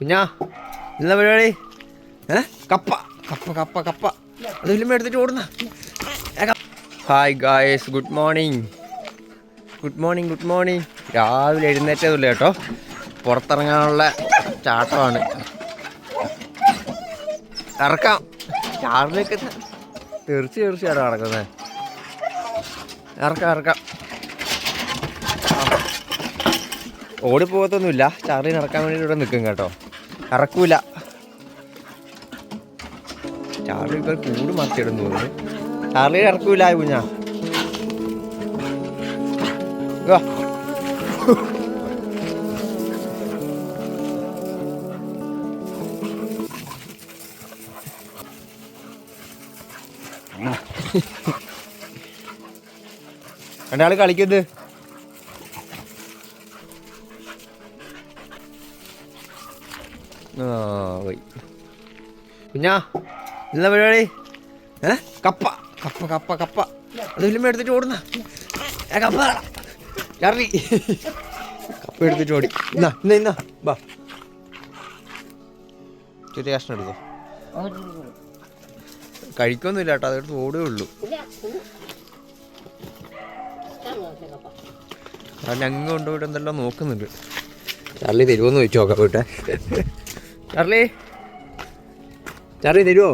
കുഞ്ഞാ എന്താ പരിപാടി? ഏ? കപ്പ കപ്പ കപ്പ കപ്പ. അത് ഫിലിം എടുത്തിട്ട് ഓടുന്ന. Hi guys good morning good morning good morning രാവിലെ എഴുന്നേറ്റതല്ലേ കേട്ടോ. പുറത്തിറങ്ങാനുള്ള ചാട്ടമാണ്. ഇറക്കാം. ചാറിലേക്ക് തീർച്ച തീർച്ചയായിട്ടും നടക്കുന്നത് ഇറക്കാം ഇറക്കാം. ഓടിപ്പോകത്തൊന്നുമില്ല. ചാർലി നടക്കാൻ വേണ്ടി ഇവിടെ നിൽക്കും കേട്ടോ. ഇറക്കൂല ചാർലി ഇപ്പോൾ കൂട് മറിച്ചിടും തോന്നുന്നു. ചാർലി ഇറക്കൂല കുഞ്ഞാ. വാ. രണ്ടാൾ കളിക്കുന്നത് ആ പോയി. കുഞ്ഞാ എന്താ പരിപാടി? ഏ? കപ്പ കപ്പ കപ്പ കപ്പ. അത് ഫിലിം എടുത്തിട്ട് ഓടുന്ന. കപ്പ. ചാർലി കപ്പ എടുത്തിട്ട് ഓടി. ഇന്നാ ഇന്ന ഇന്നാ. ബാ ചെറിയ കഷ്ണം എടുത്തോ. കഴിക്കൊന്നുമില്ല കേട്ടോ അതെടുത്ത് ഓടേ ഉള്ളൂ. അവൻ അങ്ങ് കൊണ്ടുപോയിട്ട് എന്തെല്ലാം നോക്കുന്നുണ്ട്. ചാർലി തരുമോന്ന് ചോദിച്ചു നോക്കാം പോട്ടെ ചാർലി. ചാർലി തരുമോ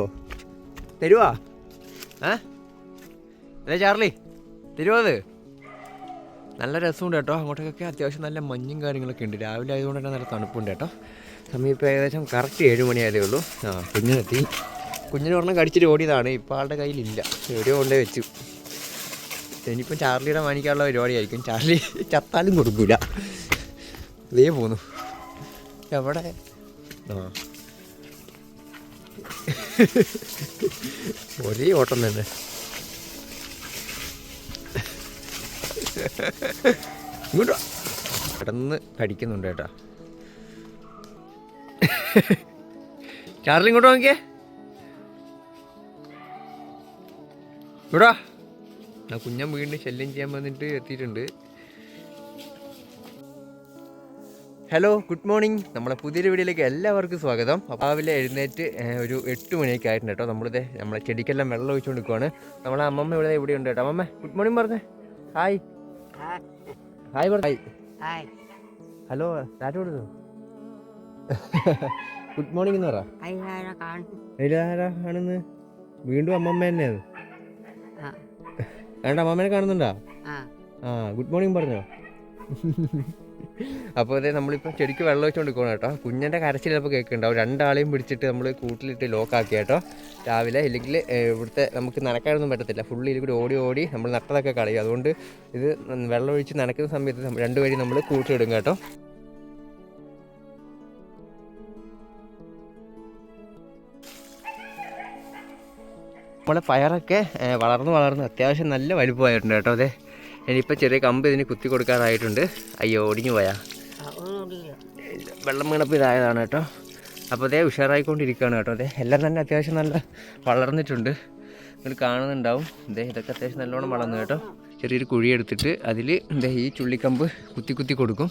തരുവാ? ഏ? അതെ ചാർലി തരുമോ അത്? നല്ല രസമുണ്ട് കേട്ടോ. അങ്ങോട്ടൊക്കെ അത്യാവശ്യം നല്ല മഞ്ഞും കാര്യങ്ങളൊക്കെ ഉണ്ട്. രാവിലെ ആയതുകൊണ്ട് തന്നെ നല്ല തണുപ്പുണ്ട് കേട്ടോ. സമയം ഏകദേശം കറക്റ്റ് ഏഴ് മണിയായതേ ഉള്ളൂ. ആ കുഞ്ഞിനെത്തി കുഞ്ഞിന് ഒരെണ്ണം കടിച്ചിട്ട് ഓടിയതാണ്. ഇപ്പോൾ ആളുടെ കയ്യിലില്ല. എവിടെയോ കൊണ്ടേ വെച്ചു. ഇനിയിപ്പം ചാർലിയുടെ മാനിക്കാനുള്ള പരിപാടിയായിരിക്കും ചാർലി ചത്താലും കൊടുക്കൂല. ഇതേ പോന്നു. എവിടെ? ഒരേ ഓട്ടം തന്നെ. ഇങ്ങോട്ടോ. കിടന്ന് കടിക്കുന്നുണ്ട് കേട്ടാ. ചാർലി ഇങ്ങോട്ട് നോക്കിയേ. ഇവിടാ കുഞ്ഞൻ വീണ്ടും ശല്യം ചെയ്യാൻ വന്നിട്ട് എത്തിയിട്ടുണ്ട്. ഹലോ ഗുഡ് മോർണിംഗ് നമ്മളെ പുതിയൊരു വീഡിയോയിലേക്ക് എല്ലാവർക്കും സ്വാഗതം. രാവിലെ എഴുന്നേറ്റ് ഒരു എട്ട് മണിയൊക്കെ ആയിട്ടുണ്ട് കേട്ടോ. നമ്മളിത് നമ്മളെ ചെടിക്കെല്ലാം വെള്ളം ഒഴിച്ചുകൊണ്ട് നിൽക്കുവാണ് നമ്മളെ അമ്മമ്മ ഇവിടെ ഇവിടെ ഉണ്ട് കേട്ടോ. അമ്മമ്മ ഗുഡ് മോർണിംഗ് പറഞ്ഞേ. ഹായ് ഹായ് പറഞ്ഞു ഹായ് ഹലോ ആരോടുന്നു കൊടുത്തു ഗുഡ് മോർണിംഗ് എന്ന് പറ. അതിലാരാ വീണ്ടും അമ്മമ്മ തന്നെയാണ് വേണ്ട അമ്മമ്മേനെ കാണുന്നുണ്ടോ? ആ. ഗുഡ് മോർണിംഗ് പറഞ്ഞോ. അപ്പോൾ അതെ നമ്മളിപ്പോൾ ചെടിക്ക് വെള്ളം ഒഴിച്ചുകൊണ്ട് നിൽക്കണം കേട്ടോ. കുഞ്ഞിന്റെ കരച്ചിൽ ചിലപ്പോൾ കേൾക്കുന്നുണ്ടാവും. രണ്ടാളെയും പിടിച്ചിട്ട് നമ്മൾ കൂട്ടിലിട്ട് ലോക്കാക്കി കേട്ടോ. രാവിലെ ഇല്ലെങ്കിൽ ഇവിടുത്തെ നമുക്ക് നനക്കാനൊന്നും പറ്റത്തില്ല. ഫുള്ള് ഇതിൽ കൂടി ഓടി ഓടി നമ്മൾ നട്ടതൊക്കെ കളയും. അതുകൊണ്ട് ഇത് വെള്ളം ഒഴിച്ച് നനക്കുന്ന സമയത്ത് രണ്ട് വഴി നമ്മൾ കൂട്ടിലിടും കേട്ടോ. നമ്മളെ പയറൊക്കെ വളർന്ന് വളർന്ന് അത്യാവശ്യം നല്ല വലുപ്പമായിട്ടുണ്ട് കേട്ടോ അതെ ഇനിയിപ്പോൾ ചെറിയ കമ്പ് ഇതിന് കുത്തി കൊടുക്കാറായിട്ടുണ്ട്. അയ്യോ ഒടിഞ്ഞു പോയാ. വെള്ളം വീണപ്പോൾ ഇതായതാണ് കേട്ടോ. അപ്പോൾ അതേ ഉഷാറായിക്കൊണ്ടിരിക്കുകയാണ് കേട്ടോ. അതെ എല്ലാം തന്നെ അത്യാവശ്യം നല്ല വളർന്നിട്ടുണ്ട്. നിങ്ങൾ കാണുന്നുണ്ടാവും. ഇതേ ഇതൊക്കെ അത്യാവശ്യം നല്ലോണം വളർന്നു കേട്ടോ. ചെറിയൊരു കുഴി എടുത്തിട്ട് അതിൽ ഇതേ ഈ ചുള്ളിക്കമ്പ് കുത്തി കുത്തി കൊടുക്കും.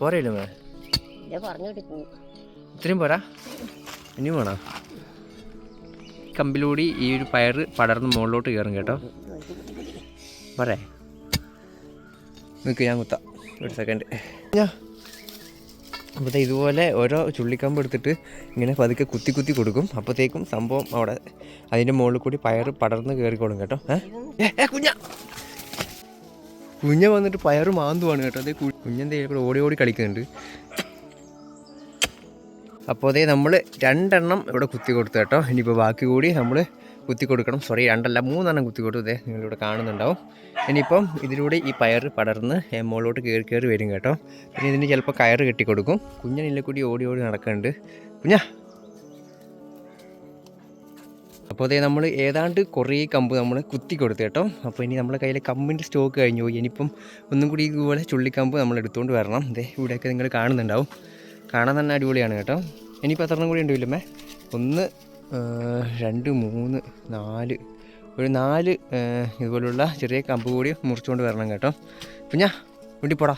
പോരല്ലോ മേ ഇത്രയും പോരാ. ഇനിയും വേണോ? കമ്പിലൂടി ഈ ഒരു പയർ പടർന്ന് മുകളിലോട്ട് കയറും കേട്ടോ. പോരെ നിൽക്ക് ഞാൻ കുത്താം. ഒരു സെക്കൻഡ് ഞാൻ അപ്പോൾ ഇതുപോലെ ഓരോ ചുള്ളിക്കമ്പ് എടുത്തിട്ട് ഇങ്ങനെ പതുക്കെ കുത്തി കുത്തി കൊടുക്കും. അപ്പോഴത്തേക്കും സംഭവം അവിടെ അതിന്റെ മുകളിൽ കൂടി പയറ് പടർന്ന് കയറിക്കോളും കേട്ടോ. ഏ? കുഞ്ഞ. കുഞ്ഞ വന്നിട്ട് പയറ് മാന്തുവാണ് കേട്ടോ. അതേ കുഞ്ഞെന്ത് കൂടെ ഓടി ഓടി കളിക്കുന്നുണ്ട്. അപ്പോൾ അതേ നമ്മൾ രണ്ടെണ്ണം ഇവിടെ കുത്തി കൊടുത്തു കേട്ടോ. ഇനിയിപ്പോൾ ബാക്കി കൂടി നമ്മൾ കുത്തി കൊടുക്കണം സോറി രണ്ടല്ല മൂന്നെണ്ണം കുത്തി കൊടുത്തു ഇതേ നിങ്ങളിവിടെ കാണുന്നുണ്ടാവും. ഇനിയിപ്പം ഇതിലൂടെ ഈ പയർ പടർന്ന് മുകളിലോട്ട് കയറി കയറി വരും കേട്ടോ. പിന്നെ ഇതിന് ചിലപ്പോൾ കയറ് കെട്ടി കൊടുക്കും കുഞ്ഞനില്ല കൂടി ഓടി ഓടി നടക്കുന്നുണ്ട് കുഞ്ഞാ. അപ്പോൾ അതേ നമ്മൾ ഏതാണ്ട് കുറേ കമ്പ് നമ്മൾ കുത്തി കൊടുത്തു കേട്ടോ. അപ്പോൾ ഇനി നമ്മുടെ കയ്യിൽ കമ്പിന്റെ സ്റ്റോക്ക് കഴിഞ്ഞു പോയി. ഇനിയിപ്പം ഒന്നും കൂടി ഇതുപോലെ ചുള്ളിക്കമ്പ് നമ്മൾ എടുത്തുകൊണ്ട് വരണം. ദേ ഇവിടെയൊക്കെ നിങ്ങൾ കാണുന്നുണ്ടാവും. കാണാൻ തന്നെ അടിപൊളിയാണ് കേട്ടോ. ഇനിയിപ്പോൾ എണ്ണം കൂടി ഉണ്ട് ഒന്ന് രണ്ട് മൂന്ന് നാല്. ഒരു നാല് ഇതുപോലുള്ള ചെറിയ കമ്പ് കൂടി മുറിച്ചുകൊണ്ട് വരണം കേട്ടോ. പിന്നെ വീട്ടിപ്പോടാ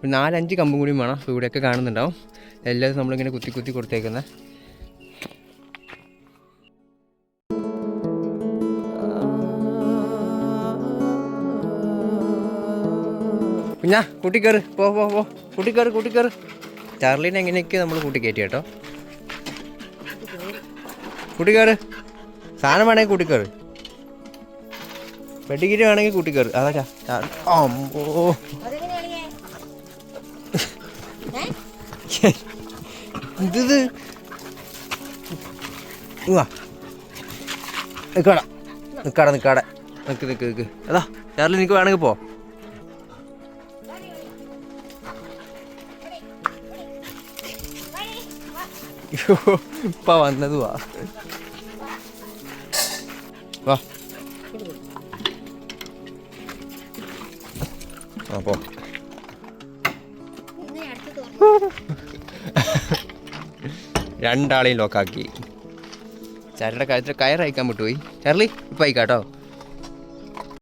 ഒരു നാലഞ്ച് കമ്പും കൂടിയും വേണം. അപ്പോൾ ഇവിടെയൊക്കെ കാണുന്നുണ്ടാവും. എല്ലാവരും നമ്മളിങ്ങനെ കുത്തി കുത്തി കൊടുത്തേക്കുന്നത് പിന്നെ കൂട്ടിക്കയറ് പോ പോ പോ. കൂട്ടിക്കയറ് കൂട്ടിക്കയറ് ചാർലിനെ എങ്ങനെയൊക്കെ നമ്മൾ കൂട്ടി കയറ്റി കേട്ടോ? കൂട്ടിക്കയറ് സാധനം വേണമെങ്കിൽ കൂട്ടിക്കാറ്. പെട്ടിക്കിരി വേണമെങ്കിൽ കൂട്ടിക്കാറ്. അതാ അമ്പോ. ഇത് നിക്കട. നിക്കട നിക്കാടാ. നിക്ക് നിക്ക് നിക്ക്. അതാ ചാർലി നിക്ക് വേണമെങ്കിൽ പോ. ഇപ്പ വന്നത് വാ വാ. ആ പോ. രണ്ടാളെയും ലോക്കാക്കി ചാരയുടെ കാര്യത്തിൽ കയറയക്കാൻ വിട്ടുപോയി. ചാർലി ഇപ്പം അയക്കാട്ടോ.